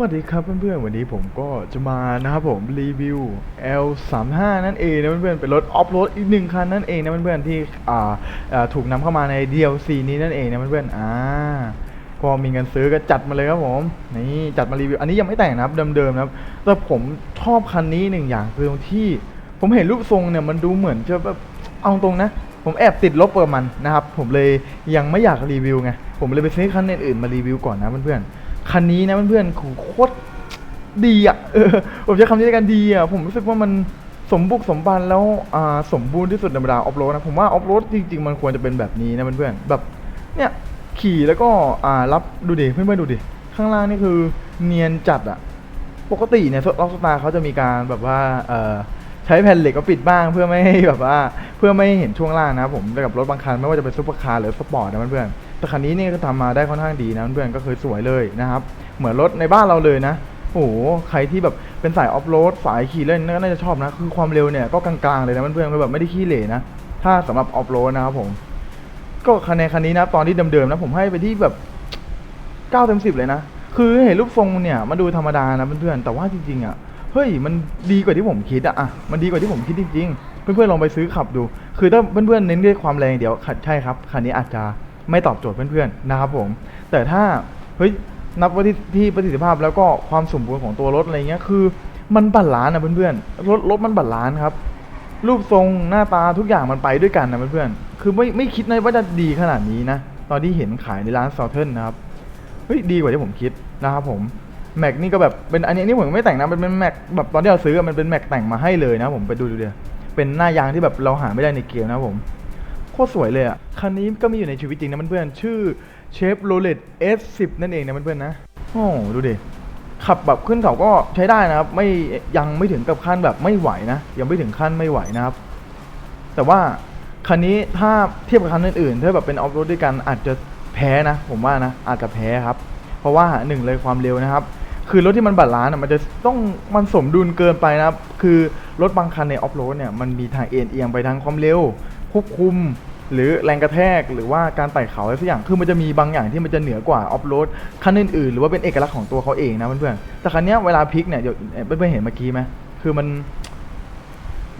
วัสดีครับเพื่อนๆ วันนี้ผมก็จะมานะครับผมรีวิว L35 นั่นเองนะเพื่อนๆ เป็นรถออฟโรดอีกหนึ่งคันนั่นเองนะเพื่อนๆ ที่อ่อ่าถูกนำเข้ามาใน DLC นี้นั่นเองนะเพื่อนๆ อ่าพอมีเงินซื้อก็จัดมาเลยครับผม นี่จัดมารีวิว อันนี้ยังไม่แต่งนะครับเดิมๆนะครับ แต่ผมชอบคันนี้หนึ่งอย่างคือตรงที่ผมเห็นรูปทรงเนี่ยมันดูเหมือนจะแบบเอาตรงนะผมแอบติดลบกับมันนะครับ ผมเลยยังไม่อยากรีวิวไง ผมเลยไปซื้อคันอื่นๆมารีวิวก่อนนะเพื่อนๆ คันนี้นะเพื่อนๆโคตรดีอะเออผมใช้คำนี้ในการดีอะผมรู้สึกว่ามันสมบุกสมบันแล้วอ่าสมบูรณ์ที่สุดในบรรดาออฟโรดนะผมว่าออฟโรดจริงๆ มันควรจะเป็นแบบนี้นะเพื่อนๆแบบเนี่ยขี่แล้วก็อ่ารับดูดิเพื่อนๆดูดิข้างล่างนี่คือเนียนจัดอะปกติเนี่ยล็อกสตาร์เขาจะมีการแบบว่าเอ่อใช้แผ่นเหล็กก็ปิดบ้างเพื่อไม่ให้แบบว่าเพื่อไม่ให้เห็นช่วงล่างนะผมแต่กับรถบางคันไม่ว่าจะเป็นซุปเปอร์คาร์หรือสปอร์ตนะเพื่อนๆ แต่คันนี้นี่ก็ทำมาได้ค่อนข้างดีนะเพื่อนก็คือสวยเลยนะครับ เหมือนรถในบ้านเราเลยนะโอ้โหใครที่แบบเป็นสายออฟโรดสายขี่เล่นน่าจะชอบนะ คือความเร็วเนี่ยก็กลางๆเลยนะเพื่อนๆแบบไม่ได้ขี้เหร่นะ ถ้าสำหรับออฟโรดนะครับผม ก็คะแนนคันนี้นะตอนที่เดิมๆนะผมให้ไปที่แบบเก้าเต็มสิบเลยนะ คือเห็นรูปทรงเนี่ยมันดูธรรมดานะเพื่อนๆแต่ว่าจริงๆอะเฮ้ยมันดีกว่าที่ผมคิดอะอะมันดีกว่าที่ผมคิดจริงๆ เพื่อนๆลองไปซื้อขับดู คือถ้าเพื่อนๆเน้นด้วยความแรงเดี๋ยวขัดใช่ครับคันนี้อาจจะ ไม่ตอบโจทย์เพื่อนๆนะครับผม แต่ถ้าเฮ้ยนับว่าที่ที่ประสิทธิภาพแล้วก็ความสมบูรณ์ของตัวรถอะไรเงี้ยคือ มันบัลลานนะเพื่อนๆรถรถมันบัลลานครับ รูปทรงหน้าตาทุกอย่างมันไปด้วยกันนะเพื่อนๆคือไม่ไม่คิดนะว่าจะดีขนาดนี้นะตอนที่เห็นขายในร้านซอเทิลนะครับเฮ้ยดีกว่าที่ผมคิดนะครับผมแม็กนี่ก็แบบเป็นอันนี้นี่ผมไม่แต่งนะมันเป็นแม็กแบบตอนที่เราซื้อมันเป็นแม็กแต่งมาให้เลยนะผมไปดูดูเดียวเป็นหน้ายางที่แบบเราหาไม่ได้ในเกมนะผม คตรสวยเลยอะ คันนี้ก็มีอยู่ในชีวิตจริงนะเพื่อนๆชื่อเชฟโรเลต S10 นั่นเองนะเพื่อนๆนะ โอ้ดูดิ ขับแบบขึ้นเขาก็ใช้ได้นะครับ ไม่ยังไม่ถึงกับขั้นแบบไม่ไหวนะ ยังไม่ถึงขั้นไม่ไหวนะครับ แต่ว่าคันนี้ถ้าเทียบกับคันอื่นๆถ้าแบบเป็นออฟโรดด้วยกันอาจจะแพ้นะ ผมว่านะ อาจจะแพ้ครับ เพราะว่าหนึ่งเลยความเร็วนะครับ คือรถที่มันบัดล้านอะมันจะต้องมันสมดุลเกินไปนะครับ คือรถบางคันในออฟโรดเนี่ยมันมีทางเอ็นเอียงไปทางความเร็วควบคุม หรือแรงกระแทกหรือว่าการไต่เขาอะไรสักอย่างคือมันจะมีบางอย่างที่มันจะเหนือกว่าออฟโรดคันอื่นๆหรือว่าเป็นเอกลักษณ์ของตัวเขาเองนะเพื่อนๆแต่คันนี้เวลาพลิกเนี่ยเดี๋ยวเพื่อนๆเห็นเมื่อกี้ไหมคือมัน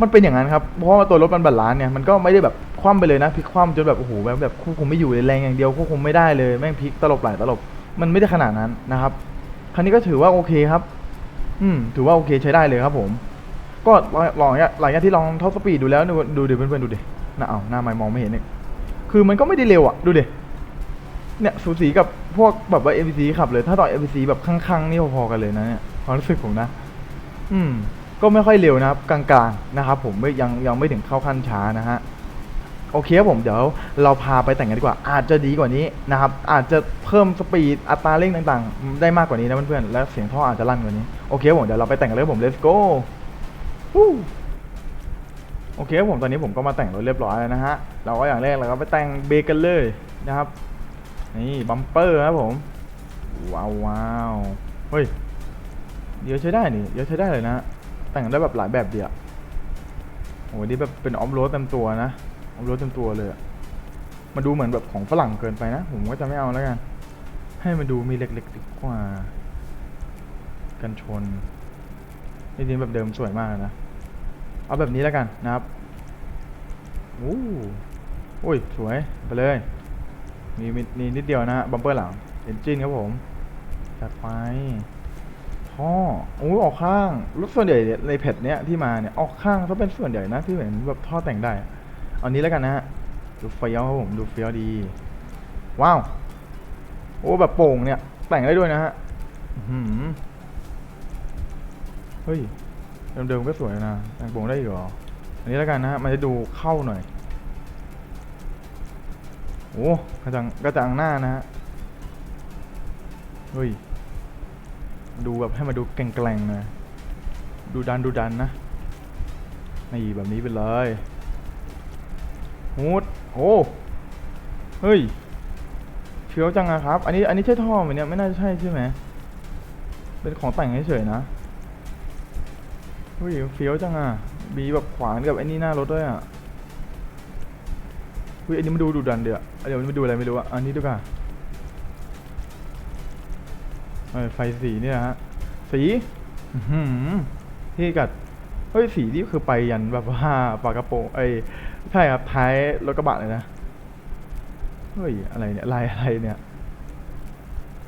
มันเป็นอย่างนั้นครับเพราะว่าตัวรถมันบาลานซ์เนี่ยมันก็ไม่ได้แบบคว่ำไปเลยนะพลิกคว่ำจนแบบโอ้โหแบบแบบควบคุมไม่อยู่เลยแรงอย่างเดียวควบคุมไม่ได้เลยแม่งพลิกตลบหลายตลบมันไม่ได้ขนาดนั้นนะครับคันนี้ก็ถือว่าโอเคครับ อืม ถือว่าโอเคใช้ได้เลยครับผม ก็ลองลองเนี่ยหลังจากที่ลองท็อปสปีดดูแล้วดูดูดิเพื่อนๆดูดิ หน่าเอาหน้าไม่มองไม่เห็นเนี่ยคือมันก็ไม่ได้เร็วอะดูดิเนี่ยสูสีกับพวกแบบว่า MPC ขับเลย ถ้าต่อ MPC แบบข้างๆนี่พอๆกันเลยนะเนี่ยความรู้สึกผมนะ อืม ก็ไม่ค่อยเร็วนะครับ กลางๆนะครับผมไม่ยังยังไม่ถึงเข้าขั้นช้านะฮะโอเคครับผมเดี๋ยวเราพาไปแต่งกันดีกว่า อาจจะดีกว่านี้นะครับ อาจจะเพิ่มสปีดอัตราเร่งต่างๆ ได้มากกว่านี้นะเพื่อนๆและเสียงท่ออาจจะลั่นกว่านี้ โอเคครับผมเดี๋ยวเราไปแต่งกันเลยผม let's go วู้ โอเคครับผมตอนนี้ผมก็มาแต่งรถเรียบร้อยแล้วนะฮะ เราก็อย่างแรกเราก็ไปแต่งเบรกกันเลยนะครับ นี่บัมเปอร์ครับผม ว้าวว้าวเฮ้ยเดี๋ยวใช้ได้นี่เดี๋ยวใช้ได้เลยนะ แต่งได้แบบหลายแบบเดียวโอ้โหนี่แบบเป็นออฟโรดเต็มตัวนะออฟโรดเต็มตัวเลยมาดูเหมือนแบบของฝรั่งเกินไปนะ ผมก็จะไม่เอาแล้วกัน ให้มันดูมีเล็กๆดีกว่า กันชนนี่ดินแบบเดิมสวยมากนะ เอาแบบนี้แล้วกันนะครับโอ้โอ้ย สวย ไปเลย มีมีนิดเดียวนะฮะบัมเปอร์หลังเอนจินครับผม จัดไปท่อโอ้ออกข้างรถส่วนใหญ่ในเพจเนี้ยที่มาเนี่ย ออกข้างก็เป็นส่วนใหญ่นะที่เห็นแบบท่อแต่งได้อะเอานี้แล้วกันนะฮะ ดูเฟี้ยวครับผมดูเฟี้ยวดี ว้าว โอ้แบบโป่งเนี่ย แต่งได้ด้วยนะฮะอื้อหือเฮ้ย เดิมๆก็สวยนะแต่งโป่งได้อีกเหรอ อันนี้แล้วกันนะฮะ มันจะดูเข้าหน่อย โอ้กระจังกระจังหน้านะฮะ เฮ้ย ดูแบบให้มาดูแกร่งๆนะ ดูดันดูดันนะนี่แบบนี้ไปเลยฮูดโอ้เฮ้ยเฟี้ยวจังอะครับ อันนี้อันนี้ใช่ท่อไหมเนี่ยไม่น่าจะใช่ใช่ไหมเป็นของแต่งเฉยๆนะ เฮ้ยเฟี้ยวจังอะมีแบบขวางกับไอ้นี่หน้ารถด้วยอะเฮ้ยอันนี้มาดูดูดันเดี๋ยวเดี๋ยวมาดูอะไรไม่รู้อะอันนี้ดูกันไฟสีเนี่ยฮะสีอื้อหือที่กัดเฮ้ยสีนี่คือไปยันแบบว่าปากกระโปรงไอ้ใช่ครับท้ายรถกระบะเลยนะเฮ้ยอะไรเนี่ยลายอะไรเนี่ย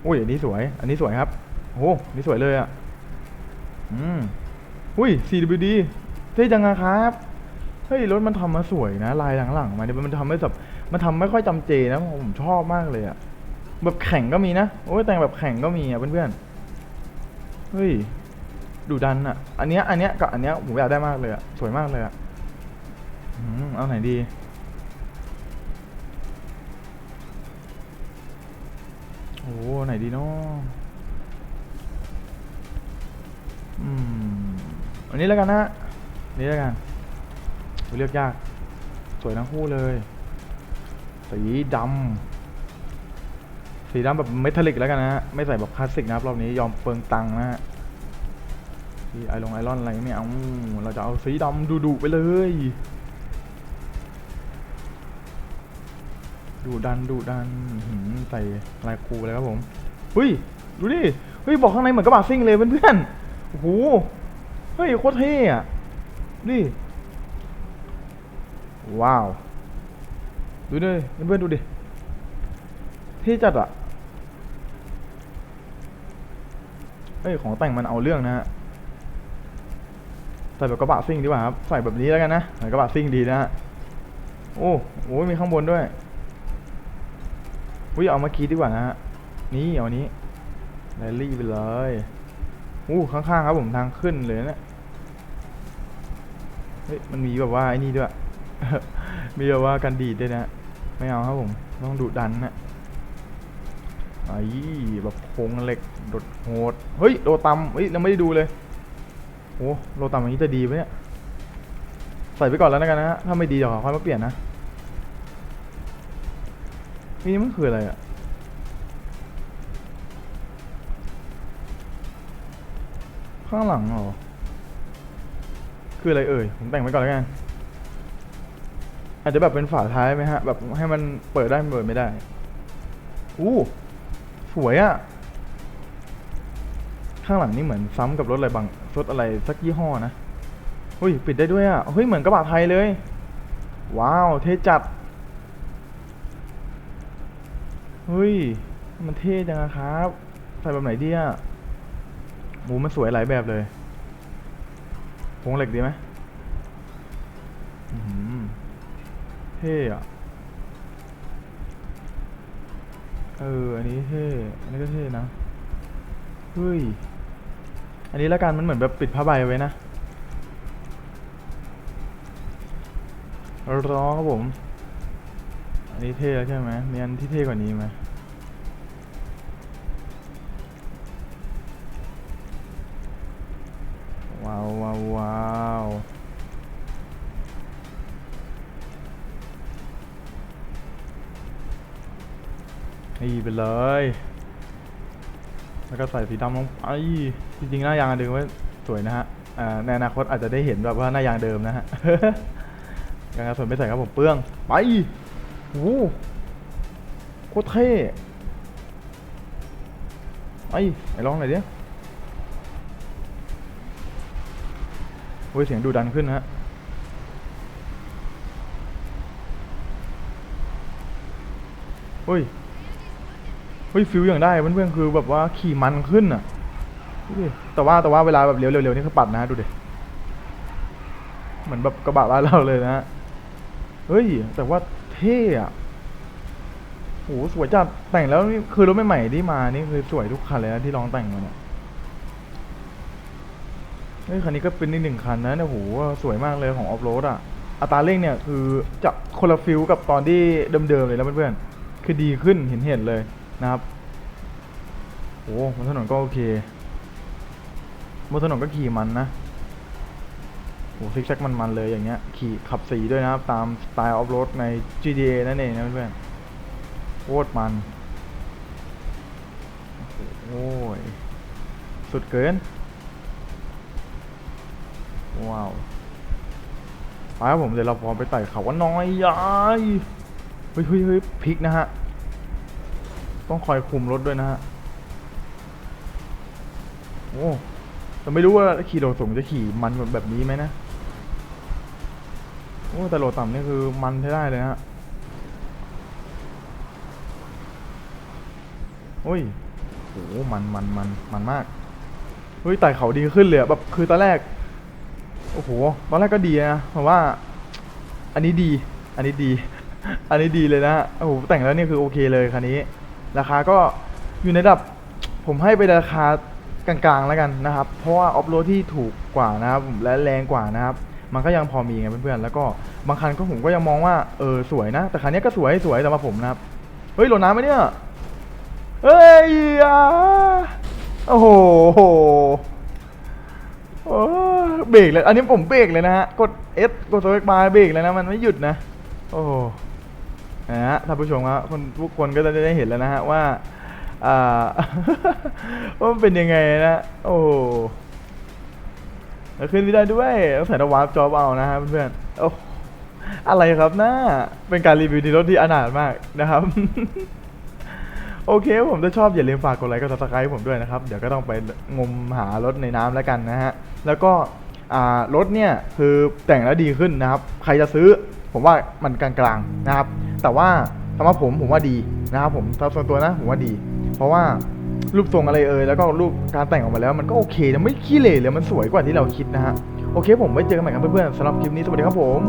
โอ้ยอันนี้สวย อันนี้สวยครับโอ้โหอันนี่สวยเลยอะอืม อุ้ย CWD เท่จังอะครับ เฮ้ยรถมันทำมาสวยนะ ลายหลังๆมาเนี่ยมันทำให้แบบมันทำไม่ค่อยจำเจนะผมชอบมากเลยอะแบบแข่งก็มีนะโอ้ยแต่งแบบแข่งก็มีอะเพื่อนๆเฮ้ยดูดันอะอันเนี้ยอันเนี้ยกับอันเนี้ยผมอยากได้มากเลยอะสวยมากเลยอะอืมเอาไหนดีโอ้ไหนดีเนาะอืม อันนี้แล้วกันนะนี้แล้วกันเลือกยาก สวยทั้งคู่เลย สีดำสีดำแบบเมทัลลิกแล้วกันนะฮะไม่ใส่แบบคลาสสิกนะครับรอบนี้ยอมเปลืองตังนะฮะที่ไอลงไอรอนอะไรไม่เอาเราจะเอาสีดำดุๆไปเลย ดูดันดูดันหืมใส่ลายครูเลยครับผมเฮ้ย ดูดิเฮ้ย บอกข้างในเหมือนกระบะซิ่งเลยเพื่อนๆโอ้โห เฮ้ยโคตรเท่อะนี่ ว้าว ดูดิเพื่อนดูดิเท่จัดอะเฮ้ยของแต่งมันเอาเรื่องนะฮะใส่แบบกระบะซิ่งดีกว่าครับ ใส่แบบนี้แล้วกันนะใส่กระบะซิ่งดีนะฮะ โอ้โหมีข้างบนด้วยอุ้ยเอาเมื่อกี้ดีกว่านะฮะ นี่เอานนี้แรลลี่ไปเลยอู้ข้างๆครับผมทางขึ้นเลยนะ เฮ้ยมันมีแบบว่าไอ้นี่ด้วย มีแบบว่ากันดีดด้วยนะ ไม่เอาครับผมต้องดุดันนะไอ้แบบโครงเหล็กโดดโหดเฮ้ยโลตัมเฮ้ยเราไม่ได้ดูเลยโอ้โลตัมอย่างนี้จะดีไหมเนี่ยใส่ไปก่อนแล้วนะกันนะฮะถ้าไม่ดีเดี๋ยวค่อยมาเปลี่ยนนะนี่มันคืออะไรอะข้างหลังเหรอ คืออะไรเอ่ย ผมแต่งไว้ก่อนแล้วกัน อาจจะแบบเป็นฝาท้ายไหมฮะ แบบให้มันเปิดได้เปิดไม่ได้ อู้ สวยอะข้างหลังนี่เหมือนซ้ำกับรถอะไรบางรถอะไรสักยี่ห้อนะเฮ้ย ปิดได้ด้วยอะเฮ้ย เหมือนกระบะไทยเลย ว้าว เท่จัด เฮ้ย มันเท่จังอะครับ ใส่แบบไหนดีอะหมูมันสวยหลายแบบเลย โครงเหล็กดีไหมเท่อะเออ อันนี้เท่ อันนี้ก็เท่นะ เฮ้ย อันนี้ละกันมันเหมือนแบบปิดผ้าใบไว้นะรอครับผม อันนี้เท่แล้วใช่ไหมมีอันที่เท่กว่านี้ไหม นี่ไปเลย แล้วก็ใส่สีดำลงไปจริงๆหน้ายางเดิมไว้สวยนะฮะในอนาคตอาจจะได้เห็นแบบว่าหน้ายางเดิมนะฮะยางกระสุนไม่ใส่ครับผมเปลือง ไปโอ้โหโคตรเท่ไอ้ไอ้ลองหน่อยดิโอ้ยเสียงดูดันขึ้นนะฮะเฮ้ย เฮ้ยฟิลอย่างได้เพื่อนๆคือแบบว่าขี่มันขึ้นอะดูดิแต่ว่าแต่ว่าเวลาแบบเลี้ยวเร็วๆนี่คือปัดนะดูดิเหมือนแบบกระบะบ้านเราเลยนะฮะเฮ้ยแต่ว่าเท่อะโหสวยจัดแต่งแล้วนี่คือรถใหม่ๆที่มานี่คือสวยทุกคันเลยนะที่ลองแต่งมาเนี่ยเฮ้ยคันนี้ก็เป็นอีกหนึ่งคันนะเนี่ยโหสวยมากเลยของออฟโรดอะอัตราเร่งเนี่ยคือจะคนละฟิลกับตอนที่เดิมๆเลยแล้วเพื่อนๆคือดีขึ้นเห็นเห็นเลย นะครับโอ้บนถนนก็โอเคบนถนนก็ขี่มันนะโอ้ซิกแซกมันๆเลยอย่างเงี้ยขี่ขับสีด้วยนะครับ ตามสไตล์ออฟโรดใน GTA นั่นเองนะเพื่อนๆโคตรมันโอ้ยสุดเกิน ว้าวไปครับผมเดี๋ยวเราพร้อมไปไต่เขาว่าน้อยยายเฮ้ยเฮ้ยพลิกนะฮะ ต้องคอยคุมรถด้วยนะฮะ โอ้แต่ไม่รู้ว่าขี่โดดสูงจะขี่มันแบบนี้ไหมนะ โอ้แต่โหลดต่ำนี่คือมันใช้ได้เลยฮะ โอ้ยโหมันมันมันมันมาก เฮ้ยไต่เขาดีขึ้นเลยอะแบบคือตอนแรก โอ้โห ตอนแรกก็ดีนะเพราะว่า อันนี้ดี อันนี้ดี อันนี้ดีเลยนะฮะโอ้โหแต่งแล้วนี่คือโอเคเลยคันนี้ ราคาก็อยู่ในระดับผมให้ไปราคากลางๆแล้วกันนะครับ เพราะว่าออฟโรดที่ถูกกว่านะครับและแรงกว่านะครับ มันก็ยังพอมีไงเพื่อนๆ แล้วก็บางคันก็ผมก็ยังมองว่าเออสวยนะ แต่คันนี้ก็สวยสวยสำหรับผมนะครับ เฮ้ยโหลดน้ำไหมเนี่ย เฮ้ยอะโอ้โหเบรกเลย อันนี้ผมเบรกเลยนะฮะ กด S กดสวิตช์มาเบรกเลยนะ มันไม่หยุดนะ โอ้ นะฮะท่านผู้ชมครับคนทุกคนก็จะได้เห็นแล้วนะฮะว่าอ่าว่ามันเป็นยังไงนะโอ้ขึ้นไม่ได้ด้วยต้องใส่ระวาร์ปจอบเอานะฮะเพื่อนๆโอ้อะไรครับหน้าเป็นการรีวิวที่รถที่อนาถมากนะครับ โอเคผมถ้าชอบอย่าลืมฝากกดไลค์กดซับสไครต์ผมด้วยนะครับ เดี๋ยวก็ต้องไปงมหารถในน้ำแล้วกันนะฮะ แล้วก็รถเนี่ยคือแต่งแล้วดีขึ้นนะครับ ใครจะซื้อ ผมว่ามันกลางๆนะครับ แต่ว่าสำหรับผมผมว่าดีนะครับผมส่วนตัวนะผมว่าดี เพราะว่ารูปทรงอะไรเอ่ยแล้วก็รูปการแต่งออกมาแล้วมันก็โอเคนะไม่ขี้เหร่เลยมันสวยกว่าที่เราคิดนะฮะโอเคผมไว้เจอกันใหม่ครับเพื่อนๆสำหรับคลิปนี้สวัสดีครับผม